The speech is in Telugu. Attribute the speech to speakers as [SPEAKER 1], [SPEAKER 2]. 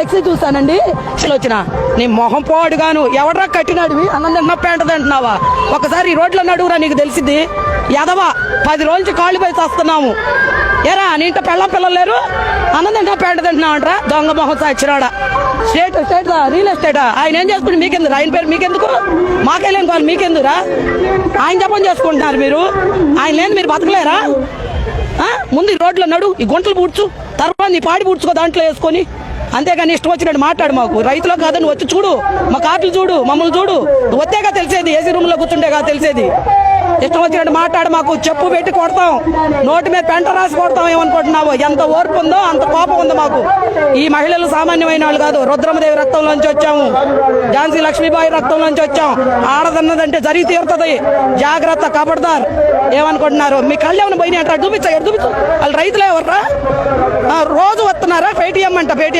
[SPEAKER 1] ఫ్లెక్సీ చూసానండి అసలు వచ్చిన నీ మొహం పోడుగాను. ఎవడరా కట్టినాడివి? అన్నం తింటున్నా పేంట తింటున్నావా? ఒకసారి ఈ రోడ్లో నడువురా నీకు తెలిసింది ఎదవా పది రోజుల నుంచి కాళ్ళు పోయి వస్తున్నాము. ఏరా నీ ఇంట పెళ్ళం పిల్లలు లేరు? అన్నం తింటా పేంట తింటున్నావంటరా దొంగ మొహం సాచిరాడా? స్టేట్ స్టేట్ రియల్ ఎస్టేటా? ఆయన ఏం చేసుకుంటే మీకెందుకు? ఆయన పేరు మీకెందుకు? మాకెళ్ళేం కావాలి మీకెందురా ఆయన జపం చేసుకుంటున్నారు మీరు. ఆయన లేని మీరు బతకలేరా? ముందు ఈ రోడ్లో నడు ఈ గుంటలు పూడ్చు. తర్వాత నీ పాడి పూడ్చుకో దాంట్లో వేసుకొని. అంతేగాని ఇష్టం వచ్చినట్టు మాట్లాడు మాకు. రైతులో కాదని వచ్చి చూడు. మా కార్డులు చూడు మమ్మల్ని చూడు. నువ్వు తెలిసేది ఏసీ రూమ్లో కూర్చుంటేగా తెలిసేది. ఇష్టం వచ్చినట్టు మాట్లాడు మాకు. చెప్పు పెట్టి కొడతాం. నోటి మీద పెంట రాసి కొడతాం ఏమనుకుంటున్నావు. ఎంత ఓర్పు ఉందో అంత కోపం ఉందో మాకు. ఈ మహిళలు సామాన్యమైన వాళ్ళు కాదు. రుద్రమదేవి రక్తంలోంచి వచ్చాము. ఝాన్సీ లక్ష్మీబాయి రక్తంలోంచి వచ్చాం. ఆడదన్నదంటే జరిగి తీరుతుంది. జాగ్రత్త కబడ్దార్. ఏమనుకుంటున్నారు? మీ కళ్ళు ఏమైనా పోయినాయి అంటారు చూపించా చూపించు. వాళ్ళు రైతులు ఎవర్రా? రోజు వస్తున్నారా? పేటీఎం అంట పేటీఎం.